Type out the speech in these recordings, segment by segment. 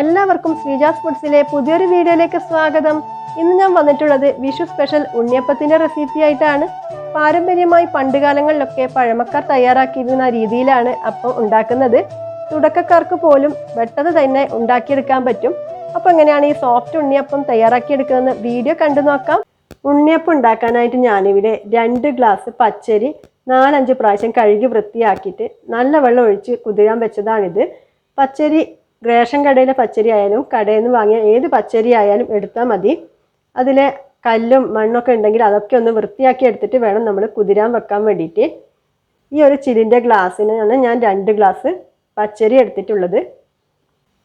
എല്ലാവർക്കും ശ്രീജാസ് ഫുഡ്സിലെ പുതിയൊരു വീഡിയോയിലേക്ക് സ്വാഗതം. ഇന്ന് ഞാൻ വന്നിട്ടുള്ളത് വിഷു സ്പെഷ്യൽ ഉണ്ണിയപ്പത്തിന്റെ റെസിപ്പി ആയിട്ടാണ്. പാരമ്പര്യമായി പണ്ടുകാലങ്ങളിലൊക്കെ പഴമക്കാർ തയ്യാറാക്കിയിരുന്ന രീതിയിലാണ് അപ്പം ഉണ്ടാക്കുന്നത്. തുടക്കക്കാർക്ക് പോലും പെട്ടെന്ന് തന്നെ ഉണ്ടാക്കിയെടുക്കാൻ പറ്റും. അപ്പോൾ എങ്ങനെയാണ് ഈ സോഫ്റ്റ് ഉണ്ണിയപ്പം തയ്യാറാക്കിയെടുക്കുന്നതെന്ന് വീഡിയോ കണ്ടു നോക്കാം. ഉണ്ണിയപ്പം ഉണ്ടാക്കാനായിട്ട് ഞാനിവിടെ രണ്ട് ഗ്ലാസ് പച്ചരി നാലഞ്ച് പ്രാവശ്യം കഴുകി വൃത്തിയാക്കിയിട്ട് നല്ല വെള്ളം ഒഴിച്ച് കുതിരാൻ വെച്ചതാണിത്. പച്ചരി റേഷൻ കടയിലെ പച്ചരി ആയാലും കടയിൽ നിന്ന് വാങ്ങിയ ഏത് പച്ചരി ആയാലും എടുത്താൽ മതി. അതിലെ കല്ലും മണ്ണൊക്കെ ഉണ്ടെങ്കിൽ അതൊക്കെ ഒന്ന് വൃത്തിയാക്കി എടുത്തിട്ട് വേണം നമ്മൾ കുതിരാൻ വെക്കാൻ വേണ്ടിയിട്ട്. ഈ ഒരു ചിലിന്റെ ഗ്ലാസ്സിനാണ് ഞാൻ രണ്ട് ഗ്ലാസ് പച്ചരി എടുത്തിട്ടുള്ളത്.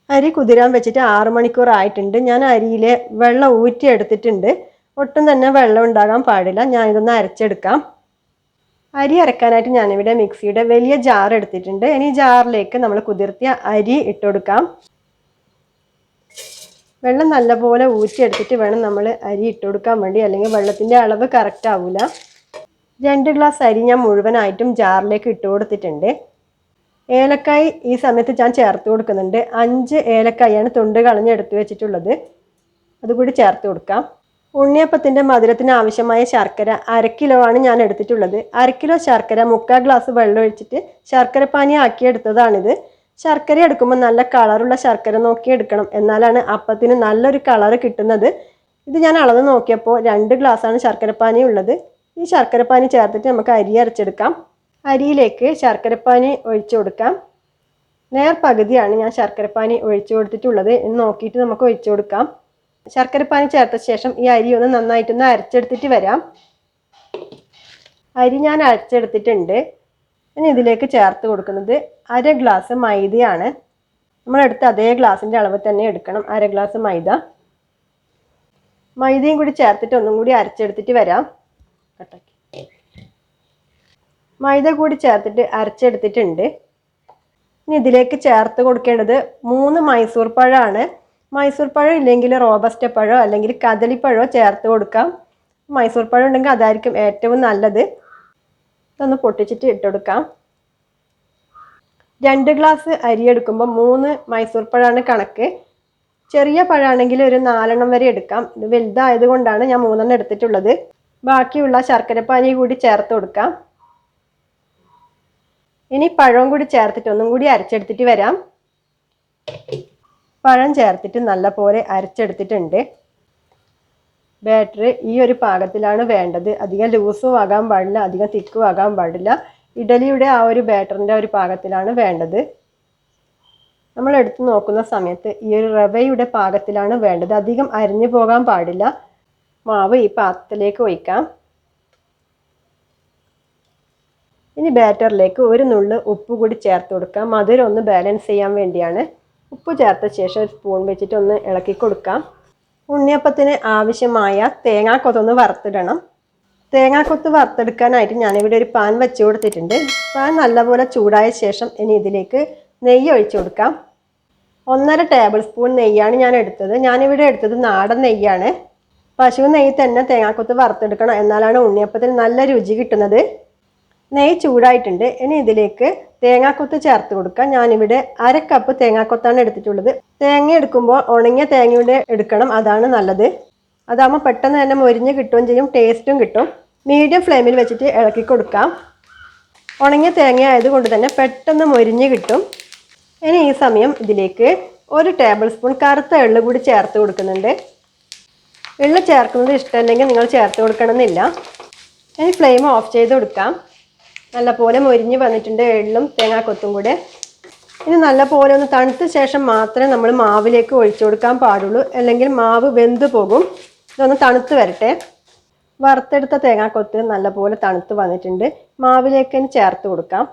അരി കുതിരാൻ വെച്ചിട്ട് ആറു മണിക്കൂർ ആയിട്ടുണ്ട്. ഞാൻ അരിയിലെ വെള്ളം ഊറ്റി എടുത്തിട്ടുണ്ട്. ഒട്ടും തന്നെ വെള്ളം ഉണ്ടാകാൻ പാടില്ല. ഞാനിതൊന്ന് അരച്ചെടുക്കാം. അരി അരക്കാനായിട്ട് ഞാനിവിടെ മിക്സിയുടെ വലിയ ജാർ എടുത്തിട്ടുണ്ട്. ഇനി ജാറിലേക്ക് നമ്മൾ കുതിർത്തിയ അരി ഇട്ടുകൊടുക്കാം വെള്ളം നല്ലപോലെ ഊറ്റിയെടുത്തിട്ട് വേണം നമ്മൾ അരി ഇട്ട് കൊടുക്കാൻ വേണ്ടി. അല്ലെങ്കിൽ വെള്ളത്തിന്റെ അളവ് കറക്റ്റ് ആവില്ല രണ്ട് ഗ്ലാസ് അരി ഞാൻ മുഴുവനായിട്ടും ജാറിലേക്ക് ഇട്ട് കൊടുത്തിട്ടുണ്ട്. ഏലക്കായ് ഈ സമയത്ത് ഞാൻ ചേർത്ത് കൊടുക്കുന്നുണ്ട്. അഞ്ച് ഏലക്കായാണ് തൊണ്ട് കളഞ്ഞെടുത്ത് വെച്ചിട്ടുള്ളത്. അതുകൂടി ചേർത്ത് കൊടുക്കാം. ഉണ്ണിയപ്പത്തിന്റെ മധുരത്തിന് ആവശ്യമായ ശർക്കര അര കിലോ ആണ് ഞാൻ എടുത്തിട്ടുള്ളത്. അര കിലോ ശർക്കര മുക്കാൽ ഗ്ലാസ് വെള്ളം ഒഴിച്ചിട്ട് ശർക്കര പാനി ആക്കിയെടുത്തതാണിത് ശർക്കര എടുക്കുമ്പോൾ നല്ല കളറുള്ള ശർക്കര നോക്കി എടുക്കണം. എന്നാലാണ് അപ്പത്തിന് നല്ലൊരു കളറ് കിട്ടുന്നത്. ഇത് ഞാൻ അളന്ന് നോക്കിയപ്പോൾ രണ്ട് ഗ്ലാസ്സാണ് ശർക്കരപ്പാനി ഉള്ളത്. ഈ ശർക്കരപ്പാനി ചേർത്തിട്ട് നമുക്ക് അരി അരച്ചെടുക്കാം. അരിയിലേക്ക് ശർക്കരപ്പാനി ഒഴിച്ചു കൊടുക്കാം. നേർ പകുതിയാണ് ഞാൻ ശർക്കരപ്പാനി ഒഴിച്ചു കൊടുത്തിട്ടുള്ളത്. എന്ന് നോക്കിയിട്ട് നമുക്ക് ഒഴിച്ചു കൊടുക്കാം. ശർക്കരപ്പാനി ചേർത്ത ശേഷം ഈ അരി ഒന്ന് നന്നായിട്ടൊന്ന് അരച്ചെടുത്തിട്ട് വരാം. അരി ഞാൻ അരച്ചെടുത്തിട്ടുണ്ട്. ഇനി ഇതിലേക്ക് ചേർത്ത് കൊടുക്കുന്നത് അര ഗ്ലാസ് മൈദയാണ്. നമ്മളെടുത്ത് അതേ ഗ്ലാസിന്റെ അളവ് തന്നെ എടുക്കണം. അര ഗ്ലാസ് മൈദ. മൈദയും കൂടി ചേർത്തിട്ട് ഒന്നും കൂടി അരച്ചെടുത്തിട്ട് വരാം. കട്ടാക്കി മൈദ കൂടി ചേർത്തിട്ട് അരച്ചെടുത്തിട്ടുണ്ട്. ഇനി ഇതിലേക്ക് ചേർത്ത് കൊടുക്കേണ്ടത് മൂന്ന് മൈസൂർ പഴമാണ്. മൈസൂർ പഴം ഇല്ലെങ്കിൽ റോബസ്റ്റ പഴമോ അല്ലെങ്കിൽ കദളിപ്പഴമോ ചേർത്ത് കൊടുക്കാം. മൈസൂർ പഴം ഉണ്ടെങ്കിൽ അതായിരിക്കും ഏറ്റവും നല്ലത്. ഇതൊന്ന് പൊട്ടിച്ചിട്ട് ഇട്ടുകൊടുക്കാം രണ്ട് ഗ്ലാസ് അരി എടുക്കുമ്പോൾ മൂന്ന് മൈസൂർ പഴമാണ് കണക്ക്. ചെറിയ പഴമാണെങ്കിൽ ഒരു നാലെണ്ണം വരെ എടുക്കാം. ഇത് വലുതായത് കൊണ്ടാണ് ഞാൻ മൂന്നെണ്ണം എടുത്തിട്ടുള്ളത്. ബാക്കിയുള്ള ശർക്കരപ്പാനി കൂടി ചേർത്ത് കൊടുക്കാം. ഇനി പഴവും കൂടി ചേർത്തിട്ട് ഒന്നും കൂടി അരച്ചെടുത്തിട്ട് വരാം. പഴം ചേർത്തിട്ട് നല്ലപോലെ അരച്ചെടുത്തിട്ടുണ്ട്. ബാറ്റർ ഈ ഒരു പാകത്തിലാണ് വേണ്ടത്. അധികം ലൂസും ആകാൻ പാടില്ല അധികം തിക്കും ആകാൻ പാടില്ല. ഇഡലിയുടെ ആ ഒരു ബാറ്ററിന്റെ ഒരു പാകത്തിലാണ് വേണ്ടത്. നമ്മൾ എടുത്ത് നോക്കുന്ന സമയത്ത് ഈ ഒരു റവയുടെ പാകത്തിലാണ് വേണ്ടത്. അധികം അരിഞ്ഞു പോകാൻ പാടില്ല. മാവ് ഈ പാത്രത്തിലേക്ക് ഒഴിക്കാം. ഇനി ബാറ്ററിലേക്ക് ഒരു നുള്ള് ഉപ്പ് കൂടി ചേർത്ത് കൊടുക്കാം. മധുരം ഒന്ന് ബാലൻസ് ചെയ്യാൻ വേണ്ടിയാണ്. ഉപ്പ് ചേർത്ത ശേഷം ഒരു സ്പൂൺ വെച്ചിട്ട് ഒന്ന് ഇളക്കി കൊടുക്കാം. ഉണ്ണിയപ്പത്തിന് ആവശ്യമായ തേങ്ങാക്കൊത്തൊന്ന് വറുത്തിടണം. തേങ്ങാക്കൊത്ത് വറുത്തെടുക്കാനായിട്ട് ഞാനിവിടെ ഒരു പാൻ വെച്ച് കൊടുത്തിട്ടുണ്ട്. പാൻ നല്ലപോലെ ചൂടായ ശേഷം ഇനി ഇതിലേക്ക് നെയ്യ് ഒഴിച്ചു കൊടുക്കാം. ഒന്നര ടേബിൾ സ്പൂൺ നെയ്യാണ് ഞാൻ എടുത്തത്. ഞാനിവിടെ എടുത്തത് നാടൻ നെയ്യാണ്. പശു നെയ്യ് തന്നെ തേങ്ങാക്കൊത്ത് വറുത്തെടുക്കണം എന്നാലാണ് ഉണ്ണിയപ്പത്തിന് നല്ല രുചി കിട്ടുന്നത്. നെയ്യ് ചൂടായിട്ടുണ്ട്. ഇനി ഇതിലേക്ക് തേങ്ങാക്കൊത്ത് ചേർത്ത് കൊടുക്കാം. ഞാനിവിടെ അര കപ്പ് തേങ്ങാക്കൊത്താണ് എടുത്തിട്ടുള്ളത്. തേങ്ങ എടുക്കുമ്പോൾ ഉണങ്ങിയ തേങ്ങയുടെ എടുക്കണം. അതാണ് നല്ലത്. അതാകുമ്പോൾ പെട്ടെന്ന് തന്നെ മൊരിഞ്ഞ് കിട്ടുകയും ചെയ്യും. ടേസ്റ്റും കിട്ടും. മീഡിയം ഫ്ലെയിമിൽ വെച്ചിട്ട് ഇളക്കി കൊടുക്കാം. ഉണങ്ങിയ തേങ്ങ ആയതുകൊണ്ട് തന്നെ പെട്ടെന്ന് മൊരിഞ്ഞ് കിട്ടും. ഇനി ഈ സമയം ഇതിലേക്ക് ഒരു ടേബിൾ സ്പൂൺ കറുത്ത എള്ള് കൂടി ചേർത്ത് കൊടുക്കുന്നുണ്ട്. എള്ള് ചേർക്കുന്നത് ഇഷ്ടമല്ലെങ്കിൽ നിങ്ങൾ ചേർത്ത് കൊടുക്കണമെന്നില്ല. ഇനി ഫ്ലെയിം ഓഫ് ചെയ്ത് കൊടുക്കാം. നല്ലപോലെ മൊരിഞ്ഞ് വന്നിട്ടുണ്ട് എള്ളും തേങ്ങാക്കൊത്തും കൂടെ. ഇനി നല്ലപോലെ ഒന്ന് തണുത്ത ശേഷം മാത്രമേ നമ്മൾ മാവിലേക്ക് ഒഴിച്ചു കൊടുക്കാൻ പാടുള്ളൂ. അല്ലെങ്കിൽ മാവ് വെന്ത് പോകും. ഇതൊന്ന് തണുത്ത് വരട്ടെ. വറുത്തെടുത്ത തേങ്ങാക്കൊത്ത് നല്ലപോലെ തണുത്ത് വന്നിട്ടുണ്ട്. മാവിലേക്ക് ഇനി ചേർത്ത് കൊടുക്കാം.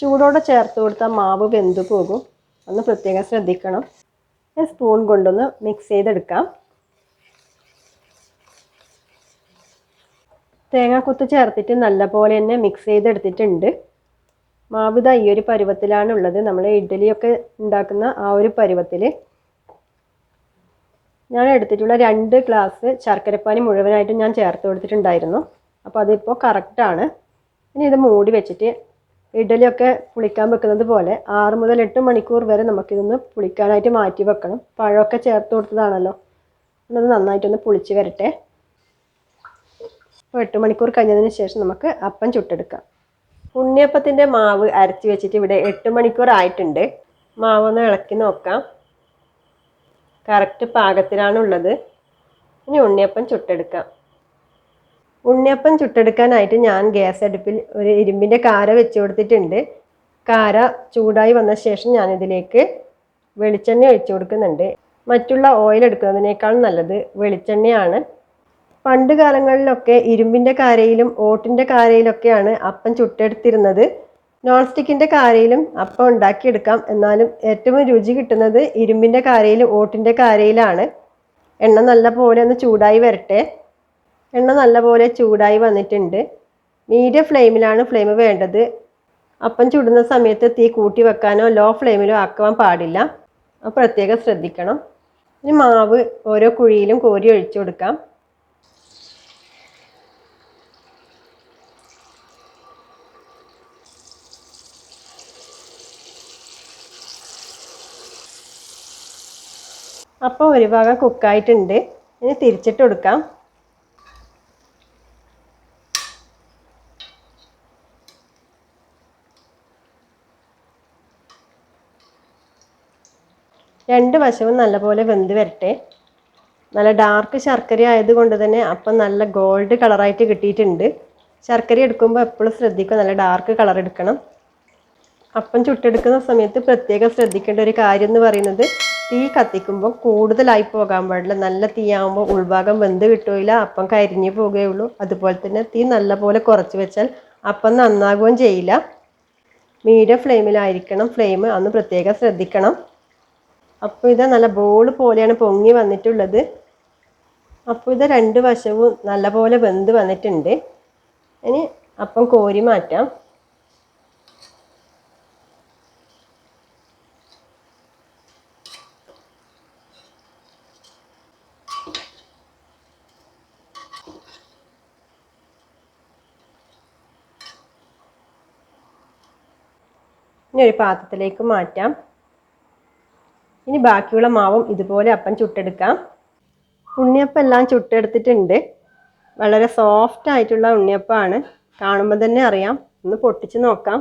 ചൂടോടെ ചേർത്ത് കൊടുത്താൽ മാവ് വെന്ത് പോകും. ഒന്ന് പ്രത്യേകം ശ്രദ്ധിക്കണം. സ്പൂൺ കൊണ്ടൊന്ന് മിക്സ് ചെയ്തെടുക്കാം. തേങ്ങാക്കൊത്ത് ചേർത്തിട്ട് നല്ലപോലെ തന്നെ മിക്സ് ചെയ്തെടുത്തിട്ടുണ്ട്. മാവിത ഈ ഒരു പരുവത്തിലാണ് ഉള്ളത് നമ്മൾ ഇഡ്ഡലിയൊക്കെ ഉണ്ടാക്കുന്ന ആ ഒരു പരുവത്തിൽ ഞാൻ എടുത്തിട്ടുള്ള രണ്ട് ഗ്ലാസ് ശർക്കരപ്പാനി മുഴുവനായിട്ട് ഞാൻ ചേർത്ത് കൊടുത്തിട്ടുണ്ടായിരുന്നു. അപ്പോൾ അതിപ്പോൾ കറക്റ്റാണ് ഇനി ഇത് മൂടി വെച്ചിട്ട് ഇഡലിയൊക്കെ പുളിക്കാൻ വെക്കുന്നത് പോലെ ആറ് മുതൽ എട്ട് മണിക്കൂർ വരെ നമുക്കിതൊന്ന് പുളിക്കാനായിട്ട് മാറ്റി വെക്കണം. പഴമൊക്കെ ചേർത്ത് കൊടുത്തതാണല്ലോ. അത് നന്നായിട്ടൊന്ന് പുളിച്ച് വരട്ടെ. അപ്പോൾ എട്ട് മണിക്കൂർ കഴിഞ്ഞതിന് ശേഷം നമുക്ക് അപ്പം ചുട്ടെടുക്കാം. ഉണ്ണിയപ്പത്തിന്റെ മാവ് അരച്ച് വെച്ചിട്ട് ഇവിടെ എട്ട് മണിക്കൂർ ആയിട്ടുണ്ട്. മാവ് ഒന്ന് ഇളക്കി നോക്കാം. കറക്റ്റ് പാകത്തിലാണുള്ളത്. ഇനി ഉണ്ണിയപ്പം ചുട്ടെടുക്കാം. ഉണ്ണിയപ്പം ചുട്ടെടുക്കാനായിട്ട് ഞാൻ ഗ്യാസ് അടുപ്പിൽ ഒരു ഇരുമ്പിന്റെ കാര വെച്ച് കൊടുത്തിട്ടുണ്ട്. കാര ചൂടായി വന്ന ശേഷം ഞാനിതിലേക്ക് വെളിച്ചെണ്ണ ഒഴിച്ചു കൊടുക്കുന്നുണ്ട്. മറ്റുള്ള ഓയിൽ എടുക്കുന്നതിനേക്കാൾ നല്ലത് വെളിച്ചെണ്ണയാണ്. പണ്ട് കാലങ്ങളിലൊക്കെ ഇരുമ്പിന്റെ കാരയിലും ഓട്ടിന്റെ കാരയിലൊക്കെയാണ് അപ്പം ചുട്ടെടുത്തിരുന്നത്. നോൺ സ്റ്റിക്കിന്റെ കാരയിലും അപ്പം ഉണ്ടാക്കിയെടുക്കാം. എന്നാലും ഏറ്റവും രുചി കിട്ടുന്നത് ഇരുമ്പിന്റെ കാരയിലും ഓട്ടിന്റെ കാരയിലാണ്. എണ്ണ നല്ല പോലെ ഒന്ന് ചൂടായി വരട്ടെ. എണ്ണ നല്ല പോലെ ചൂടായി വന്നിട്ടുണ്ട്. മീഡിയം ഫ്ലെയിമിലാണ് ഫ്ലെയിം വേണ്ടത്. അപ്പം ചുടുന്ന സമയത്ത് തീ കൂട്ടി വെക്കാനോ ലോ ഫ്ലെയിമിലോ ആക്കുവാൻ പാടില്ല. പ്രത്യേകം ശ്രദ്ധിക്കണം. ഇനി മാവ് ഓരോ കുഴിയിലും കോരി ഒഴിച്ചു കൊടുക്കാം. അപ്പോൾ ഒരു ഭാഗം കുക്കായിട്ടുണ്ട്. ഇനി തിരിച്ചിട്ട് കൊടുക്കാം. രണ്ട് വശവും നല്ലപോലെ വെന്ത് വരട്ടെ. നല്ല ഡാർക്ക് ശർക്കര ആയതുകൊണ്ട് തന്നെ അപ്പം നല്ല ഗോൾഡ് കളറായിട്ട് കിട്ടിയിട്ടുണ്ട്. ശർക്കര എടുക്കുമ്പോൾ എപ്പോഴും ശ്രദ്ധിക്കുക നല്ല ഡാർക്ക് കളർ എടുക്കണം. അപ്പം ചുട്ടെടുക്കുന്ന സമയത്ത് പ്രത്യേകം ശ്രദ്ധിക്കേണ്ട ഒരു കാര്യം എന്ന് പറയുന്നത് തീ കത്തിക്കുമ്പോൾ കൂടുതലായി പോകാൻ പാടില്ല. നല്ല തീയാകുമ്പോൾ ഉൾഭാഗം വെന്ത് കിട്ടില്ല അപ്പം കരിഞ്ഞു പോകുകയുള്ളൂ അതുപോലെ തന്നെ തീ നല്ലപോലെ കുറച്ച് വെച്ചാൽ അപ്പം നന്നാകുകയും ചെയ്യില്ല. മീഡിയം ഫ്ലെയിമിലായിരിക്കണം ഫ്ലെയിം. അന്ന് പ്രത്യേകം ശ്രദ്ധിക്കണം. അപ്പോൾ ഇത് നല്ല ബോൾ പോലെയാണ് പൊങ്ങി വന്നിട്ടുള്ളത്. അപ്പോൾ ഇത് രണ്ട് വശവും നല്ലപോലെ വെന്ത് വന്നിട്ടുണ്ട്. ഇനി അപ്പം കോരി മാറ്റാം. ഇനി ഒരു പാത്രത്തിലേക്ക് മാറ്റാം. ഇനി ബാക്കിയുള്ള മാവും ഇതുപോലെ അപ്പം ചുട്ടെടുക്കാം. ഉണ്ണിയപ്പം എല്ലാം ചുട്ടെടുത്തിട്ടുണ്ട്. വളരെ സോഫ്റ്റ് ആയിട്ടുള്ള ഉണ്ണിയപ്പമാണ് കാണുമ്പോൾ തന്നെ അറിയാം. ഒന്ന് പൊട്ടിച്ച് നോക്കാം.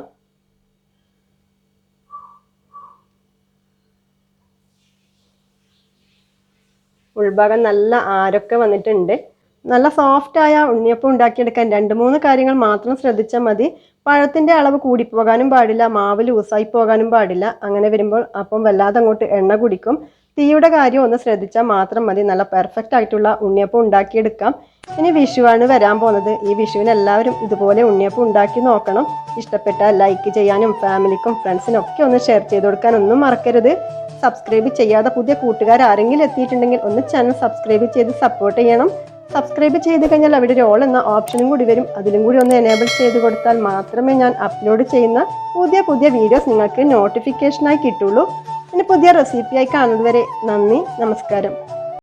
ഉൾഭാഗം നല്ല ആരൊക്കെ വന്നിട്ടുണ്ട്. നല്ല സോഫ്റ്റ് ആയ ഉണ്ണിയപ്പം ഉണ്ടാക്കിയെടുക്കാൻ രണ്ട് മൂന്ന് കാര്യങ്ങൾ മാത്രം ശ്രദ്ധിച്ചാൽ മതി. പഴത്തിന്റെ അളവ് കൂടിപ്പോകാനും പാടില്ല മാവ് ലൂസായി പോകാനും പാടില്ല. അങ്ങനെ വരുമ്പോൾ അപ്പം വല്ലാതെ അങ്ങോട്ട് എണ്ണ കുടിക്കും. തീയുടെ കാര്യം ഒന്ന് ശ്രദ്ധിച്ചാൽ മാത്രം മതി. നല്ല പെർഫെക്റ്റ് ആയിട്ടുള്ള ഉണ്ണിയപ്പം ഉണ്ടാക്കിയെടുക്കാം. ഇനി വിഷുവാണ് വരാൻ പോകുന്നത്. ഈ വിഷുവിന് എല്ലാവരും ഇതുപോലെ ഉണ്ണിയപ്പം ഉണ്ടാക്കി നോക്കണം. ഇഷ്ടപ്പെട്ട ലൈക്ക് ചെയ്യാനും ഫാമിലിക്കും ഫ്രണ്ട്സിനും ഒക്കെ ഒന്ന് ഷെയർ ചെയ്ത് കൊടുക്കാൻ ഒന്നും മറക്കരുത്. സബ്സ്ക്രൈബ് ചെയ്യാതെ പുതിയ കൂട്ടുകാർ ആരെങ്കിലും എത്തിയിട്ടുണ്ടെങ്കിൽ ഒന്ന് ചാനൽ സബ്സ്ക്രൈബ് ചെയ്ത് സപ്പോർട്ട് ചെയ്യണം. സബ്സ്ക്രൈബ് ചെയ്ത് കഴിഞ്ഞാൽ അവിടെ ഒരു ഓൾ എന്ന ഓപ്ഷനും കൂടി വരും. അതിലും കൂടി ഒന്ന് എനേബിൾ ചെയ്ത് കൊടുത്താൽ മാത്രമേ ഞാൻ അപ്ലോഡ് ചെയ്യുന്ന പുതിയ പുതിയ വീഡിയോസ് നിങ്ങൾക്ക് നോട്ടിഫിക്കേഷനായി കിട്ടുള്ളൂ. പിന്നെ പുതിയ റെസിപ്പിയായി കാണുന്നതുവരെ നന്ദി നമസ്കാരം.